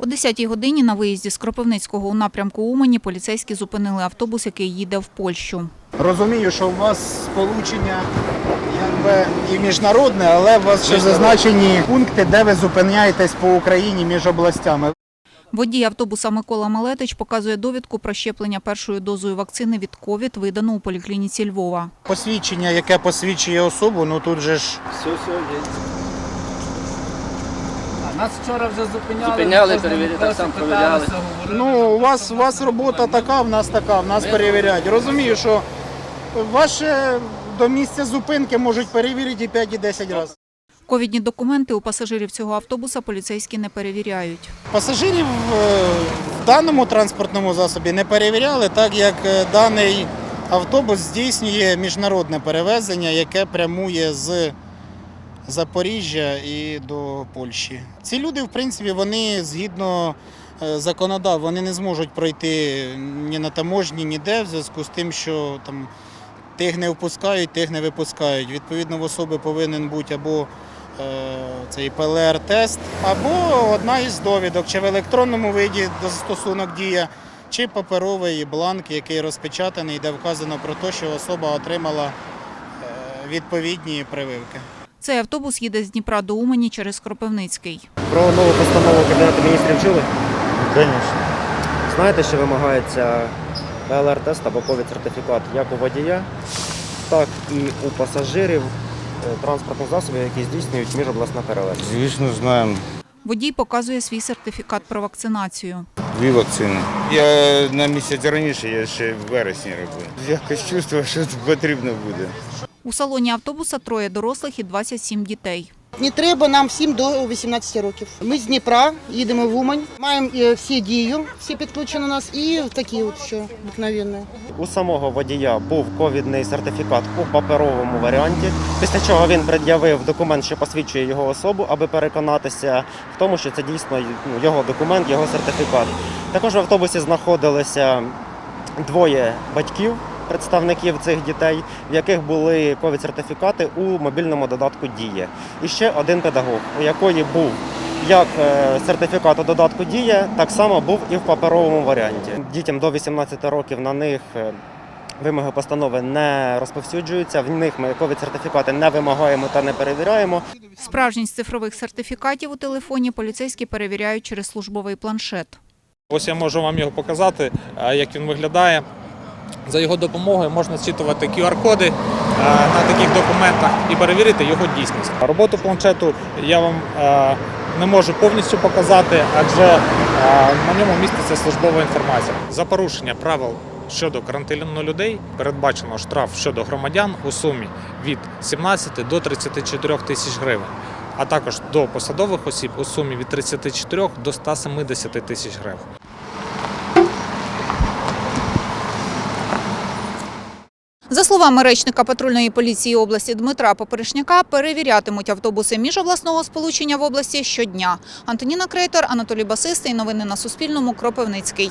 О 10-й годині на виїзді з Кропивницького у напрямку Умані поліцейські зупинили автобус, який їде в Польщу. Розумію, що у вас сполучення якби і міжнародне, але у вас ще зазначені пункти, де ви зупиняєтесь по Україні між областями. Водій автобуса Микола Малетич показує довідку про щеплення першою дозою вакцини від ковід, видану у поліклініці Львова. Посвідчення, яке посвідчує особу, ну тут же ж Все, все, є. Нас вчора вже зупиняли. Зупиняли, кожному перевірили, так само перевіряли. ну у вас у вас робота така, в нас така, в нас перевіряють. Розумію, що ваше до місця зупинки можуть перевірити і 5 і 10 разів. Ковідні документи у пасажирів цього автобуса поліцейські не перевіряють. Пасажирів е, в даному транспортному засобі не перевіряли, так як е, даний автобус здійснює міжнародне перевезення, яке прямує з Запоріжжя і до Польщі. Ці люди, в принципі, вони згідно е, законодав, вони не зможуть пройти ні на таможні, ніде, в зв'язку з тим, що там тих не впускають, тих не випускають. Відповідно, в особи повинен бути або е, цей ПЛР-тест, або одна із довідок, чи в електронному виді застосунок дія, чи паперовий бланк, який розпечатаний, де вказано про те, що особа отримала е, відповідні прививки. Цей автобус їде з Дніпра до Умані через Кропивницький. Про нову постанову Кабінету міністрів чули? Звісно. Знаєте, що вимагається ПЛР-тест або ковід-сертифікат як у водія, так і у пасажирів е, транспортних засобів, які здійснюють міжобласне перевезення. Звісно, знаємо. Водій показує свій сертифікат про вакцинацію. Дві вакцини. Я на місяць раніше, я ще в вересні робив. Якось чувствую, що потрібно буде. У салоні автобуса троє дорослих і 27 дітей. Не треба нам всім до 18 років. Ми з Дніпра їдемо в Умань, маємо е, всі дію, всі підключені у нас, і такі от що обикновенні. У самого водія був ковідний сертифікат у паперовому варіанті, після чого він пред'явив документ, що посвідчує його особу, аби переконатися в тому, що це дійсно ну, його документ, його сертифікат. Також в автобусі знаходилися двоє батьків. Представників цих дітей, в яких були ковід-сертифікати у мобільному додатку Дія. І ще один педагог, у якої був як е, сертифікат у додатку Дія, так само був і в паперовому варіанті. Дітям до 18 років на них е, вимоги постанови не розповсюджуються. В них ми ковід-сертифікати не вимагаємо та не перевіряємо. Справжність цифрових сертифікатів у телефоні поліцейські перевіряють через службовий планшет. Ось я можу вам його показати, е, як він виглядає. За його допомогою можна зчитувати QR-коди е, на таких документах і перевірити його дійсність. Роботу планшету я вам е, не можу повністю показати, адже е, на ньому міститься службова інформація. За порушення правил щодо карантину людей передбачено штраф щодо громадян у сумі від 17 до 34 тисяч гривень, а також до посадових осіб у сумі від 34 до 170 тисяч гривень. За словами речника патрульної поліції області Дмитра Поперешняка, перевірятимуть автобуси міжобласного сполучення в області щодня. Антоніна Крейтор, Анатолій Басистий. Новини на Суспільному. Кропивницький.